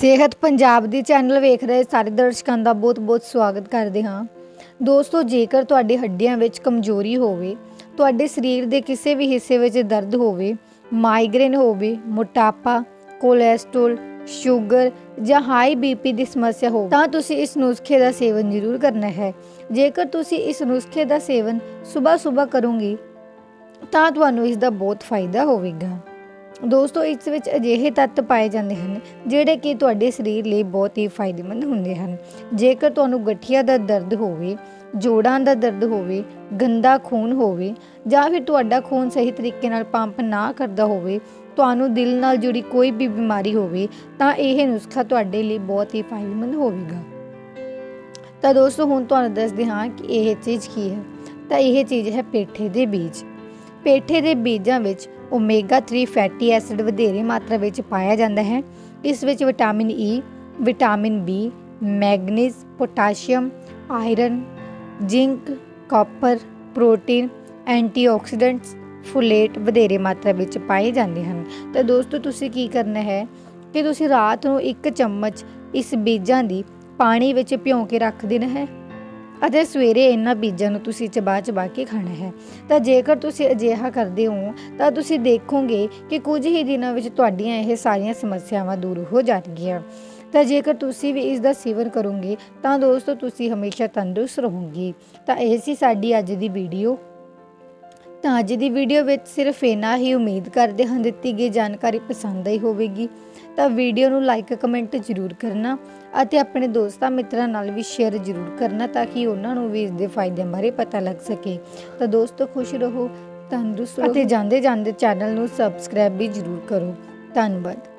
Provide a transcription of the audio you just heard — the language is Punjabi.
ਸਿਹਤ ਪੰਜਾਬ ਦੀ ਚੈਨਲ ਵੇਖ ਰਹੇ ਸਾਰੇ ਦਰਸ਼ਕਾਂ ਦਾ ਬਹੁਤ-ਬਹੁਤ ਸਵਾਗਤ ਕਰਦੇ ਹਾਂ। ਦੋਸਤੋ, ਜੇਕਰ ਤੁਹਾਡੇ ਹੱਡੀਆਂ ਵਿੱਚ ਕਮਜ਼ੋਰੀ ਹੋਵੇ, ਤੁਹਾਡੇ ਸਰੀਰ ਦੇ ਕਿਸੇ ਵੀ ਹਿੱਸੇ ਵਿੱਚ ਦਰਦ ਹੋਵੇ, ਮਾਈਗ੍ਰੇਨ ਹੋਵੇ, ਮੋਟਾਪਾ, ਕੋਲੇਸਟ੍ਰੋਲ, ਸ਼ੂਗਰ ਜਾਂ ਹਾਈ ਬੀਪੀ ਦੀ ਸਮੱਸਿਆ ਹੋ ਤਾਂ ਤੁਸੀਂ ਇਸ ਨੁਸਖੇ ਦਾ ਸੇਵਨ ਜ਼ਰੂਰ ਕਰਨਾ ਹੈ। ਜੇਕਰ ਤੁਸੀਂ ਇਸ ਨੁਸਖੇ ਦਾ ਸੇਵਨ ਸਵੇਰ-ਸਵੇਰ ਕਰੋਗੇ, ਤਾਂ ਤੁਹਾਨੂੰ ਇਸ ਦਾ ਬਹੁਤ ਫਾਇਦਾ ਹੋਵੇਗਾ। ਦੋਸਤੋ, ਇਸ ਵਿੱਚ ਅਜਿਹੇ ਤੱਤ ਪਾਏ ਜਾਂਦੇ ਹਨ, ਜਿਹੜੇ ਕਿ ਤੁਹਾਡੇ ਸਰੀਰ ਲਈ ਬਹੁਤ ਹੀ ਫਾਇਦੇਮੰਦ ਹੁੰਦੇ ਹਨ। ਜੇਕਰ ਤੁਹਾਨੂੰ ਗਠੀਆ ਦਾ ਦਰਦ ਹੋਵੇ, ਜੋੜਾਂ ਦਾ ਦਰਦ ਹੋਵੇ, ਗੰਦਾ ਖੂਨ ਹੋਵੇ, ਜਾਂ ਫਿਰ ਤੁਹਾਡਾ ਖੂਨ ਸਹੀ ਤਰੀਕੇ ਨਾਲ ਪੰਪ ਨਾ ਕਰਦਾ ਹੋਵੇ, ਤੁਹਾਨੂੰ ਦਿਲ ਨਾਲ ਜੁੜੀ ਕੋਈ ਵੀ ਬਿਮਾਰੀ ਹੋਵੇ, ਤਾਂ ਇਹ ਨੁਸਖਾ ਤੁਹਾਡੇ ਲਈ ਬਹੁਤ ਹੀ ਫਾਇਦੇਮੰਦ ਹੋਵੇਗਾ। ਤਾਂ ਦੋਸਤੋ, ਹੁਣ ਤੁਹਾਨੂੰ ਦੱਸਦੇ ਹਾਂ ਕਿ ਇਹ ਚੀਜ਼ ਕੀ ਹੈ। ਤਾਂ ਇਹ ਚੀਜ਼ ਹੈ ਪੇਠੇ ਦੇ ਬੀਜ। ਪੇਠੇ ਦੇ ਬੀਜਾਂ ਵਿੱਚ ਓਮੇਗਾ 3 ਫੈਟੀ ਐਸਿਡ ਵਧੇਰੇ ਮਾਤਰਾ ਵਿੱਚ ਪਾਇਆ ਜਾਂਦਾ ਹੈ। ਇਸ ਵਿੱਚ vitamin E vitamin B manganese potassium iron zinc copper protein antioxidants folate ਵਧੇਰੇ ਮਾਤਰਾ ਵਿੱਚ ਪਾਏ ਜਾਂਦੇ ਹਨ। ਤਾਂ ਦੋਸਤੋ, ਤੁਸੀਂ ਕੀ ਕਰਨਾ ਹੈ ਕਿ ਤੁਸੀਂ ਰਾਤ ਨੂੰ ਇੱਕ ਚਮਚ ਇਸ ਬੀਜਾਂ ਦੀ ਪਾਣੀ ਵਿੱਚ ਭਿਓ ਕੇ ਰੱਖ ਦੇਣਾ ਹੈ। ਅਤੇ ਸਵੇਰੇ ਇਹਨਾਂ ਬੀਜਾਂ ਨੂੰ ਤੁਸੀਂ ਚਬਾ ਚਬਾ ਕੇ ਖਾਣਾ ਹੈ। ਤਾਂ ਜੇਕਰ ਤੁਸੀਂ ਅਜਿਹਾ ਕਰਦੇ ਹੋ, ਤਾਂ ਤੁਸੀਂ ਦੇਖੋਗੇ ਕਿ ਕੁਝ ਹੀ ਦਿਨਾਂ ਵਿੱਚ ਤੁਹਾਡੀਆਂ ਇਹ ਸਾਰੀਆਂ ਸਮੱਸਿਆਵਾਂ ਦੂਰ ਹੋ ਜਾਣਗੀਆਂ। ਤਾਂ ਜੇਕਰ ਤੁਸੀਂ ਵੀ ਇਸ ਦਾ ਸੇਵਨ ਕਰੋਗੇ, ਤਾਂ ਦੋਸਤੋ ਤੁਸੀਂ ਹਮੇਸ਼ਾ ਤੰਦਰੁਸਤ ਰਹੋਗੇ। ਤਾਂ ਇਹ ਸੀ ਸਾਡੀ ਅੱਜ ਦੀ ਵੀਡੀਓ ਤਾਂ ਅੱਜ ਦੀ ਵੀਡੀਓ ਵਿੱਚ ਸਿਰਫ ਇਹਨਾਂ ਹੀ ਉਮੀਦ ਕਰਦੇ ਹਾਂ ਦਿੱਤੀ ਗਈ ਜਾਣਕਾਰੀ ਪਸੰਦ ਆਈ ਹੋਵੇਗੀ। ਤਾਂ ਵੀਡੀਓ ਨੂੰ ਲਾਈਕ ਕਮੈਂਟ ਜ਼ਰੂਰ ਕਰਨਾ ਅਤੇ ਆਪਣੇ ਦੋਸਤਾਂ ਮਿੱਤਰਾਂ ਨਾਲ ਵੀ ਸ਼ੇਅਰ ਜ਼ਰੂਰ ਕਰਨਾ ਤਾਂ ਕਿ ਉਹਨਾਂ ਨੂੰ ਵੀ ਇਸ ਦੇ ਫਾਇਦੇ ਬਾਰੇ ਪਤਾ ਲੱਗ ਸਕੇ। ਤਾਂ ਦੋਸਤੋ, ਖੁਸ਼ ਰਹੋ, ਤੰਦਰੁਸਤ ਰਹੋ ਅਤੇ ਜਾਂਦੇ ਜਾਂਦੇ ਚੈਨਲ ਨੂੰ ਸਬਸਕ੍ਰਾਈਬ ਵੀ ਜ਼ਰੂਰ ਕਰੋ। ਧੰਨਵਾਦ।